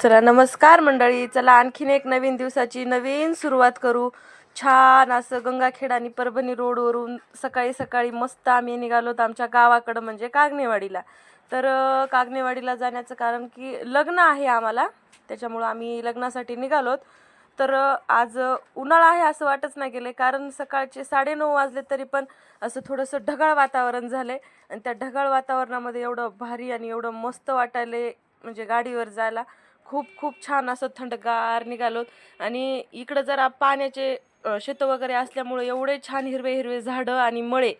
चला नमस्कार मंडळी. चला आणखीन एक नवीन दिवसाची नवीन सुरुवात करू. छान असं गंगाखेड आणि परभणी रोडवरून सकाळी सकाळी मस्त आम्ही निघालो होतो आमच्या गावाकडं म्हणजे कागनेवाडीला तर कागनेवाडीला जाण्याचं कारण की लग्न आहे आम्हाला. त्याच्यामुळं आम्ही लग्नासाठी निघालोत तर आज उन्हाळा आहे असं वाटच नाही गेलं कारण सकाळचे साडेनऊ वाजले तरी पण असं थोडंसं ढगाळ वातावरण झाले आणि त्या ढगाळ वातावरणामध्ये एवढं भारी आणि एवढं मस्त वाटायले म्हणजे गाडीवर जायला. खूप खूप छान असं थंडगार निघालो. आणि इकडं जरा पाण्याचे शेतं वगैरे असल्यामुळं एवढे छान हिरवे हिरवे झाडं आणि मळे.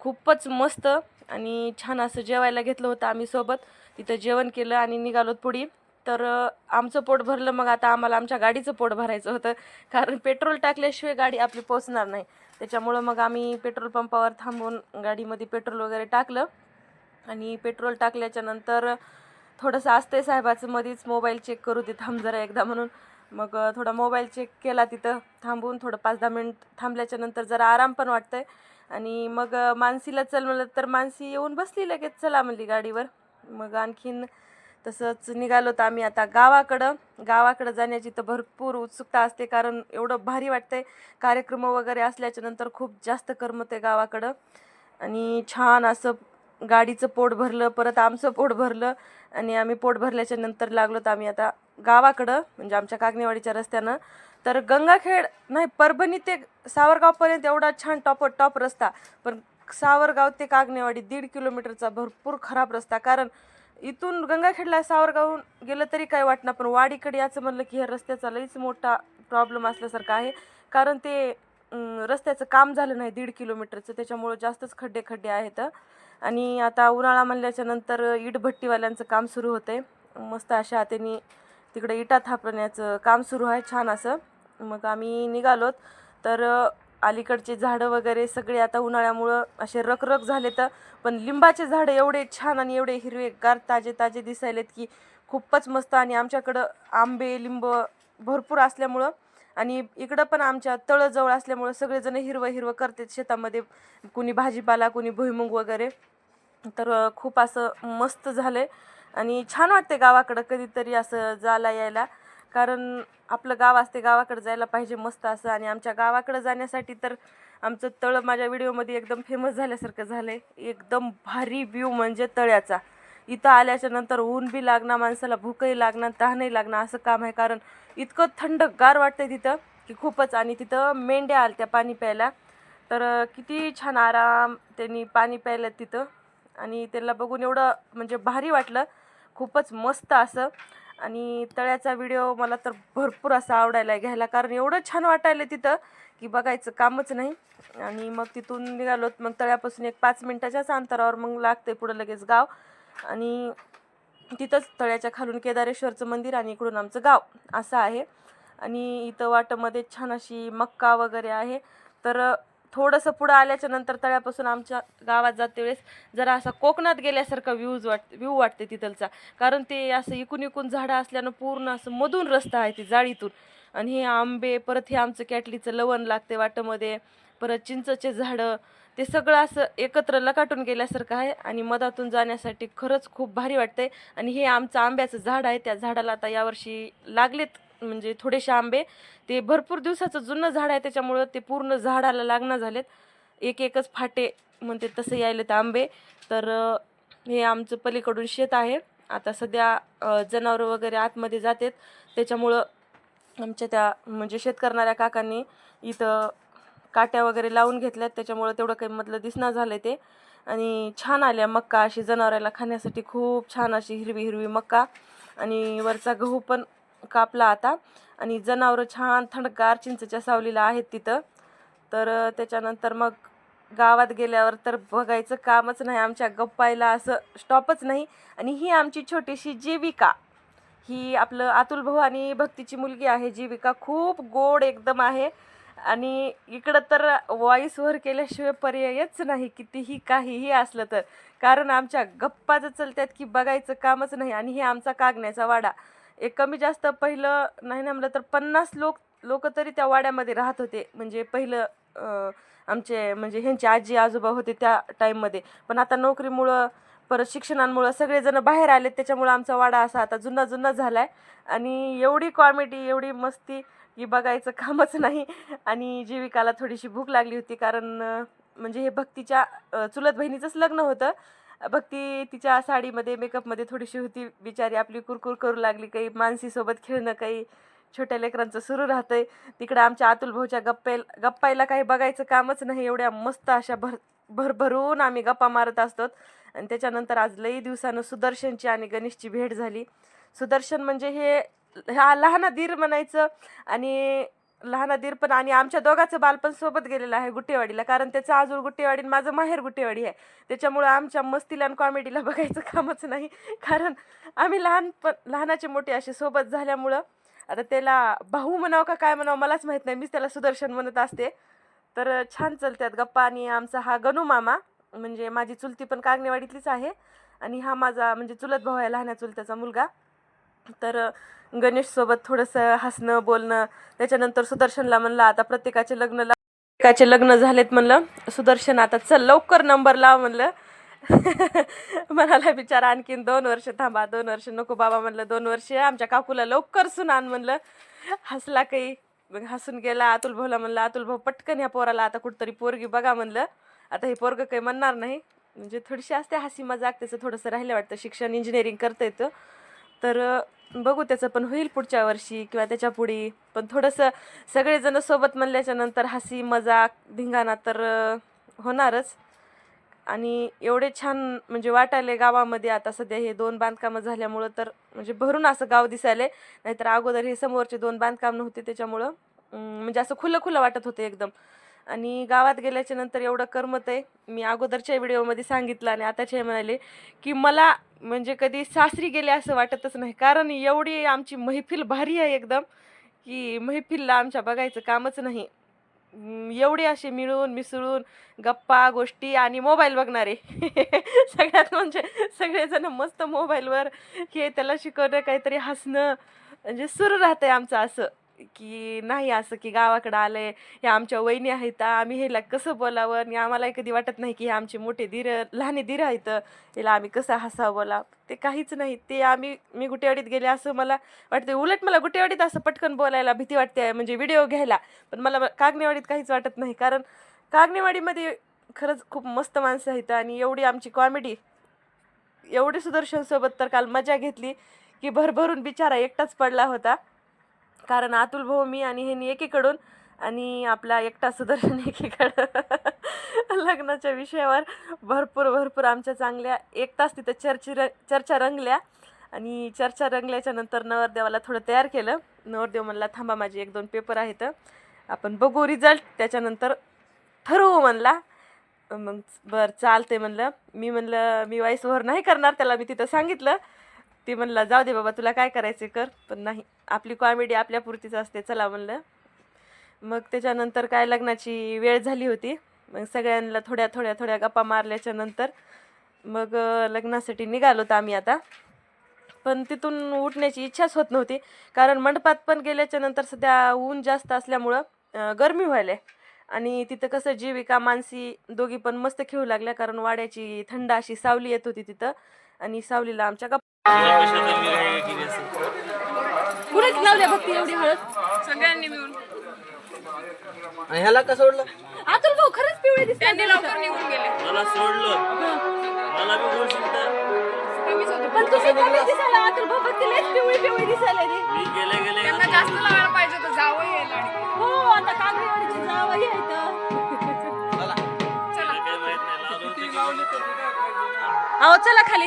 खूपच मस्त आणि छान असं जेवायला घेतलं होतं आम्ही सोबत. तिथं जेवण केलं आणि निघालो पुढे. तर आमचं पोट भरलं मग आता आम्हाला आमच्या गाडीचं पोट भरायचं होतं. कारण पेट्रोल टाकल्याशिवाय गाडी आपली पोचणार नाही. त्याच्यामुळं मग आम्ही पेट्रोल पंपावर थांबून गाडीमध्ये पेट्रोल वगैरे टाकलं. आणि पेट्रोल टाकल्याच्यानंतर थोडंसं असते साहेबाचं मध्येच मोबाईल चेक करू दे थांब जरा एकदा म्हणून. मग थोडा मोबाईल चेक केला तिथं थांबून थोडं पाच दहा मिनिट थांबल्याच्या नंतर जरा आराम पण वाटतंय. आणि मग मानसीला चल म्हणलं तर मानसी येऊन बसली लगेच चला म्हणली गाडीवर. मग आणखीन तसंच निघालो तर आम्ही आता गावाकडं. गावाकडं जाण्याची तर भरपूर उत्सुकता असते कारण एवढं भारी वाटतंय. कार्यक्रम वगैरे असल्याच्या नंतर खूप जास्त करमत आहे गावाकडं. आणि छान असं गाडीचं पोट भरलं परत आमचं पोट भरलं आणि आम्ही पोट भरल्याच्या नंतर लागलो तर आम्ही आता गावाकडं म्हणजे आमच्या कागनेवाडीच्या रस्त्यानं. तर गंगाखेड नाही परभणी ते सावरगावपर्यंत एवढा छान टॉप टॉप रस्ता पण सावरगाव ते कागनेवाडी दीड किलोमीटरचा भरपूर खराब रस्ता. कारण इथून गंगाखेडला सावरगावहून गेलं तरी काय वाटणार पण वाडीकडे याचं म्हणलं की ह्या रस्त्याचा लईच मोठा प्रॉब्लेम असल्यासारखा आहे. कारण ते रस्त्याचं काम झालं नाही दीड किलोमीटरचं त्याच्यामुळं जास्तच खड्डे खड्डे आहेत. आणि आता उन्हाळा म्हणल्याच्या नंतर इटभट्टीवाल्यांचं काम सुरू होतं आहे मस्त अशा त्यांनी तिकडे इटा थापण्याचं काम सुरू आहे छान असं. मग आम्ही निघालोत. तर अलीकडचे झाडं वगैरे सगळे आता उन्हाळ्यामुळं असे रखरख झाले तर पण लिंबाचे झाडं एवढे छान आणि एवढे हिरवेगार ताजे ताजे दिसायलेत की खूपच मस्त आणि आमच्याकडं आंबे लिंब भरपूर असल्यामुळं आणि इकडं पण आमच्या तळजवळ असल्यामुळं सगळेजण हिरवं हिरवं करतात शेतामध्ये. कुणी भाजीपाला कुणी भुईमुग वगैरे. तर खूप असं मस्त झालं आहे आणि छान वाटते गावाकडं कधीतरी असं जायला यायला. कारण आपलं गाव असते गावाकडं जायला पाहिजे मस्त असं. आणि आमच्या गावाकडं जाण्यासाठी तर आमचं तळ माझ्या व्हिडिओमध्ये एकदम फेमस झाल्यासारखं झालं आहे एकदम भारी व्ह्यू म्हणजे तळ्याचा. इथं आल्याच्यानंतर ऊन बी लागणार माणसाला भूकही लागणार तहानही लागणार असं काम आहे. कारण इतकं थंडगार वाटतंय तिथं की खूपच. आणि तिथं मेंढ्या आल्या पाणी प्यायला. तर किती छान आराम त्यांनी पाणी प्यायलं तिथं. आणि त्याला बघून एवढं म्हणजे भारी वाटलं. खूपच मस्त असं. आणि तळ्याचा व्हिडिओ मला तर भरपूर असा आवडायला घ्यायला कारण एवढं छान वाटायला तिथं की बघायचं कामच नाही. आणि मग तिथून निघालो मग तळ्यापासून एक पाच मिनटाच्याच अंतरावर मग लागते पुढं लगेच गाव. आणि तिथंच तळ्याच्या खालून केदारेश्वरचं मंदिर आणि इकडून आमचं गाव असं आहे. आणि इथं वाटमध्ये छान अशी मक्का वगैरे आहे. तर थोडंसं पुढं आल्याच्यानंतर तळ्यापासून आमच्या गावात जाते वेळेस जरा असा कोकणात गेल्यासारखा व्ह्यूज वाट व्ह्यू वाटते तिथलचा. कारण ते असं इकून इकून झाडं असल्यानं पूर्ण असं मधून रस्ता आहे ती जाळीतून. आणि हे आंबे परत हे आमचं कॅटलीचं लवण लागते वाटमध्ये परत चिंचचे झाडं ते सगळं असं एकत्र लकाटून गेल्यासारखं आहे आणि मधातून जाण्यासाठी खरंच खूप भारी वाटतंय. आणि हे आमचं आंब्याचं झाड आहे त्या झाडाला आता यावर्षी लागलेत म्हणजे थोडेसे आंबे ते भरपूर दिवसाचं जुनं झाड आहे त्याच्यामुळं ते पूर्ण झाडाला लागणं झालेत. एक एकच फाटे म्हणते तसं यायलेत आंबे. तर हे आमचं पलीकडून शेत आहे. आता सध्या जनावरं वगैरे आतमध्ये जातात. त्याच्यामुळं आमच्या त्या म्हणजे शेत करणाऱ्या काकांनी इथं काट्या वगैरे लावून घेतल्यात. त्याच्यामुळं तेवढं काही मधलं दिसणं झालं ते. आणि छान आल्या मक्का अशी जनावराला खाण्यासाठी. खूप छान अशी हिरवी हिरवी मक्का. आणि वरचा गहू पण कापला आता. आणि जनावरं छान थंडगार चिंचच्या सावलीला आहेत तिथं. तर त्याच्यानंतर मग गावात गेल्यावर तर बघायचं कामच नाही. आमच्या गप्पायला असं स्टॉपच नाही. आणि ही आमची छोटीशी जीविका. ही आपलं अतुल भाऊ आणि भक्तीची मुलगी आहे. जीविका खूप गोड एकदम आहे. आणि इकडं तर व्हॉईसवर केल्याशिवाय पर्यायच नाही. कितीही काहीही असलं तर. कारण आमच्या गप्पा जर चलत्यात की बघायचं कामच नाही. आणि हे आमचा कागण्याचा वाडा. एक कमी जास्त पहिलं नाही ना म्हणलं तर पन्नास लोक लोक तरी त्या वाड्यामध्ये राहत होते. म्हणजे पहिलं आमचे म्हणजे ह्यांचे आजी आजोबा होते त्या टाईममध्ये. पण आता नोकरीमुळं परत शिक्षणांमुळं सगळेजण बाहेर आलेत त्याच्यामुळं आमचा वाडा असा आता जुना जुना झाला आहे आणि एवढी कॉमेडी एवढी मस्ती की बघायचं कामच नाही. आणि जीविकाला थोडीशी भूक लागली होती कारण म्हणजे हे भक्तीच्या चुलत बहिणीचंच लग्न होतं. भक्ती तिच्या साडीमध्ये मेकअपमध्ये थोडीशी होती बिचारी आपली कुरकुर करू लागली काही मानसीसोबत खेळणं काही छोट्या लेकरांचं सुरू राहतंय. तिकडं आमच्या अतुल भाऊच्या गप्पे गप्पायला काही बघायचं कामच नाही एवढ्या मस्त अशा भर भरभरून आम्ही गप्पा मारत असतो. आणि त्याच्यानंतर आज लई दिवसानं सुदर्शनची आणि गणेशची भेट झाली. सुदर्शन म्हणजे हे हा लहान धीर म्हणायचं. आणि लहाना दीर पण आणि आमच्या दोघांचं बालपण सोबत गेलेलं आहे गुट्टेवाडीला कारण त्याचं आजूळ गुट्टेवाडी माझं माहेर गुट्टेवाडी आहे. त्याच्यामुळं आमच्या मस्तीला आणि कॉमेडीला बघायचं कामच नाही कारण आम्ही लहानपण लहानाचे मोठे असे सोबत झाल्यामुळं आता त्याला भाऊ म्हणावं का काय म्हणावं मलाच माहीत नाही मीच त्याला सुदर्शन म्हणत असते. तर छान चालतात गप्पा आणि आमचा हा गणू मामा म्हणजे माझी चुलती पण कागणेवाडीतलीच आहे. आणि हा माझा म्हणजे चुलत भाऊ आहे लहान्या चुलत्याचा मुलगा. तर गणेशसोबत थोडंसं हसणं बोलणं त्याच्यानंतर सुदर्शनला म्हणलं आता प्रत्येकाचे लग्न लाव प्रत्येकाचे लग्न झालेत म्हणलं. सुदर्शन आता चल लवकर नंबर लाव म्हणलं. म्हणाला बिचारा आणखीन दोन वर्ष थांबा दोन वर्ष नको बाबा म्हणलं. दोन वर्ष आमच्या काकूला लवकर सुनान म्हणलं. हसला काही. मग हसून गेला अतुल भाऊला म्हणलं अतुल भाऊ पटकन ह्या पोराला आता कुठतरी पोरगी बघा म्हणलं. आता हे पोरगं काही म्हणणार नाही. म्हणजे थोडीशी असते हसी मजाक त्याचं थोडंसं राहिलं वाटतं. शिक्षण इंजिनिअरिंग करता येतं. तर बघू त्याचं पण होईल पुढच्या वर्षी किंवा त्याच्या पुढे. पण थोडंसं सगळेजण सोबत म्हणल्याच्या नंतर हसी मजाक धिंगाणा तर होणारच. आणि एवढे छान म्हणजे वाटायले गावामध्ये आता सध्या हे दोन बांधकामं झाल्यामुळं तर म्हणजे भरून असं गाव दिसायले नाहीतर अगोदर हे समोरचे दोन बांधकाम नव्हते त्याच्यामुळं म्हणजे असं खुलं खुलं वाटत होतं एकदम. आणि गावात गेल्याच्यानंतर एवढं करमत आहे. मी अगोदरच्या व्हिडिओमध्ये सांगितलं आणि आताचे हे म्हणाले की मला म्हणजे कधी सासरी गेले असं वाटतच नाही. कारण एवढी आमची मैफिल भारी आहे एकदम की मैफिलला आमच्या बघायचं कामच नाही. एवढे असे मिळून मिसळून गप्पा गोष्टी आणि मोबाईल बघणारे सगळ्यात म्हणजे सगळेजण मस्त मोबाईलवर हे त्याला शिकवणं काहीतरी हसणं म्हणजे सुरू राहतंय आमचं असं. की नाही असं की गावाकडं आलंय हे आमच्या वहिनी आहेत आम्ही ह्याला कसं बोलावं? आणि आम्हालाही कधी वाटत नाही की हे आमचे मोठे धीर लहाने धीर आहेत याला आम्ही कसं हसावं बोला ते काहीच नाही. ते आम्ही मी गुटेवाडीत गेले असं मला वाटतं उलट मला गुटेवाडीत असं पटकन बोलायला भीती वाटते म्हणजे व्हिडिओ घ्यायला. पण मला कागणेवाडीत काहीच वाटत नाही. कारण कागनेवाडीमध्ये खरंच खूप मस्त माणसं आहेत आणि एवढी आमची कॉमेडी एवढी सुदर्शनसोबत तर काल मजा घेतली की भरभरून बिचारा एकटाच पडला होता. कारण अतुल भाऊ मी आणि ह्यांनी एकीकडून आणि आपला एकटा सुदर्शन एकीकडं लग्नाच्या विषयावर भरपूर भरपूर आमच्या चांगल्या एक तास तिथं चर्चे र चर्चा रंगल्या आणि चर्चा रंगल्याच्या नंतर नवरदेवाला थोडं तयार केलं. नवरदेव म्हणला थांबा माझे एक दोन पेपर आहेत. आपण बघू रिझल्ट त्याच्यानंतर ठरवू म्हणला. मग बरं चालते म्हणलं. मी म्हणलं मी वाईस ओव्हर नाही करणार. त्याला मी तिथं सांगितलं. ती म्हणला जाऊ दे बाबा तुला काय करायचे कर. पण नाही आपली कॉमेडी आपल्यापुरतीच असते चला म्हणलं. मग त्याच्यानंतर काय लग्नाची वेळ झाली होती मग सगळ्यांना थोड्या थोड्या थोड्या गप्पा मारल्याच्या नंतर मग लग्नासाठी निघालो तर आम्ही आता. पण तिथून उठण्याची इच्छाच होत नव्हती कारण मंडपात पण गेल्याच्यानंतर सध्या ऊन जास्त असल्यामुळं गरमी व्हायला. आणि तिथं कसं जीविका मानसी दोघी पण मस्त खेळू लागल्या कारण वाड्याची थंड अशी सावली येत होती तिथं. आणि सावलीला आमच्या गप्पा कुणीच लावल्या भक्ती एवढी हळद. सगळ्यांनी मिळून. आणि ह्याला का सोडलं? अतुल भाऊ खरंच पिवळे दिसतात त्यांनी लवकर निघून गेले. मला सोडलं. मला बी तर कमीच होते. पण तुझी कमी दिसायला अतुल भाऊ भक्ती लयच पिवळी पिवळी दिसायला रे. मी गेले गेले. त्यांना जास्त लावायला पाहिजे होतं जावं यायला हो आता कागदीवाडीची जावई आहे चला होतं. अहो चला खाली.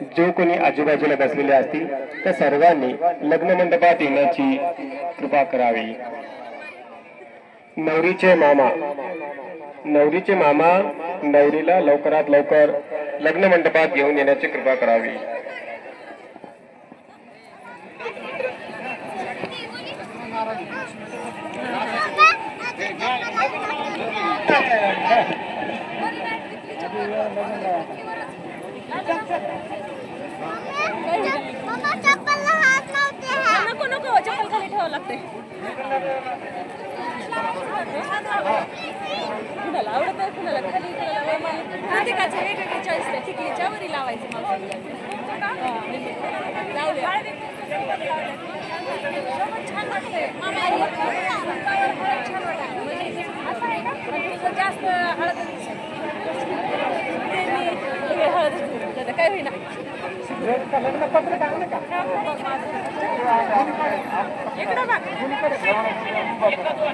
जो कोणी आजूबाजूला बसलेले असतील त्या सर्वांनी लग्न मंडपात येण्याची कृपा करावी नवरीचे मामा नवरीचे मामा नवरीला लवकरात लवकर लग्न मंडपात घेऊन येण्याची कृपा करावी मम्मा चप्पलला हात लावते हा. नको नको चप्पल खाली ठेवावं लागते कुणाला आवडत कुणाला खाली कुणाला वर चॉईस आहे टिकलीच्या वरी मला जाऊ दे. छान वाटतंय. छान जास्त हळद ते हे हळद त्याचं काय होईना.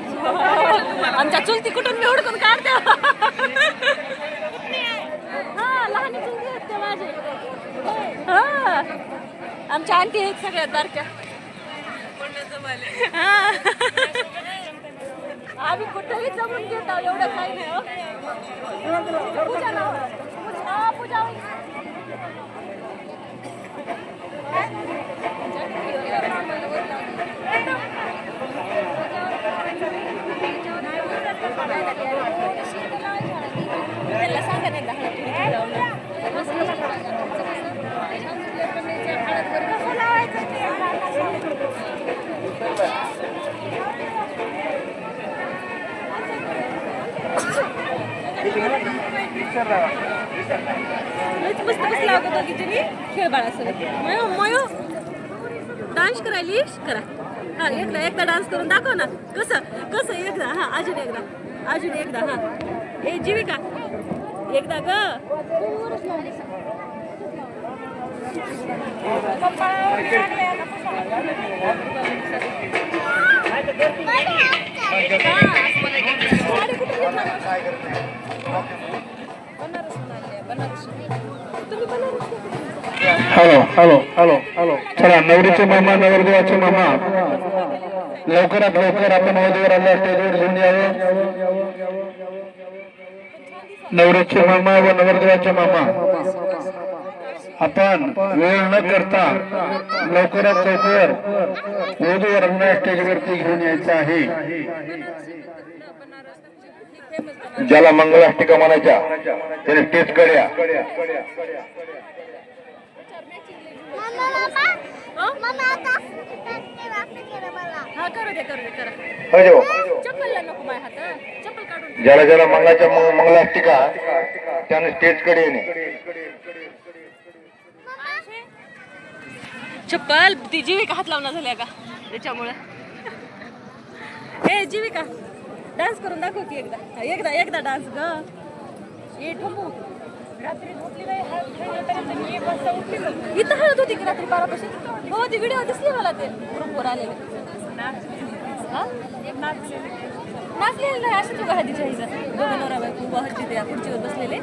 आमच्या चुलती कुठून मी हुडकून काढते? हा लहान चुलती आहेत त्या माझे हा. आमच्या आंटी आहेत सगळ्या तारख्या आम्ही कुठेही जमून घेत आहोत एवढं काही नाही हो. हो. पूजा नाव हा, पूजा होईल. मस्त खेळ बाळासोबत. मयो मयो. डान्स करायली? करा. हा एकदा एकदा डान्स करून दाखव ना. कसं? कसं? एकदा हा अजून एकदा. अजून एकदा हा. ए जीविका. एकदा ग. कुठे हॅलो हॅलो हॅलो हॅलो चला नवरीचे मामा नवरदेवाचे मामा. लवकरात लवकर आपण वधूवराला स्टेजवर घेऊन यावं. नवरीचे मामा व नवरदेवाचे मामा. आपण वेळ न करता लवकरात लवकर वधूवरांना स्टेजवरती घेऊन यायचं आहे. ज्याला मंगलाष्टिका म्हणायच्या त्याने स्टेजकडे या मम्मा मम्मा मम्मा आता ते वापस केलं मला हा करू दे करू दे करा हो चप्पलला नको माय हात चप्पल काढून ज्याला ज्याला मंगलाच्या मंग- मंगलाष्टिका त्याने स्टेजकडे येणे चप्पल ती जीविका हात लावणार झाल्या का त्याच्यामुळे. ए जीविका. डान्स करून दाखव की एकदा. एकदा एकदा डान्स ग. ठोंबू. रात्री झोपली नाही हळद खेळल्यापर्यंत मी एक वाजता उठली मग इथं हळद होती की रात्री बारापाशी? हो ती व्हिडिओ दिसली मला ते. ग्रुपवर आलेले? नाचलेले नाही असं हळदीच्या दोघं नवरा बायको उभा हळदी त्या खुर्चीवर बसलेले.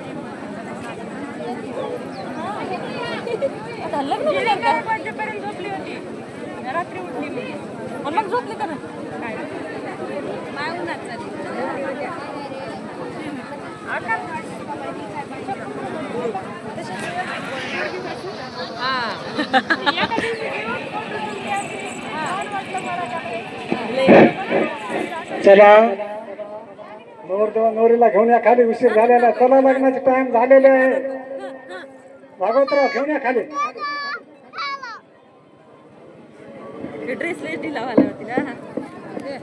आता लग्न झालं का? वाजेपर्यंत झोपली होती. रात्री उठली मी. मग झोपले का ना काय चला. नवरदेवा नवरीला घेऊन या खाली. उशीर झालेला आहे. चला लग्नाचे टाइम झालेले आहे. भागवतराव घेऊन या खाली. ड्रेस लेटी लावायला होती ना मम्मा मम्मा हे गेलं मी काय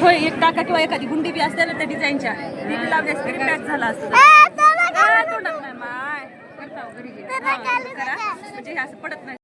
होय एक टाका किंवा एखादी गुंडी बी असते ना त्या डिझाईनच्या ती बी लावली असते पॅक झाला असतो. म्हणजे हे असं पडत नाही.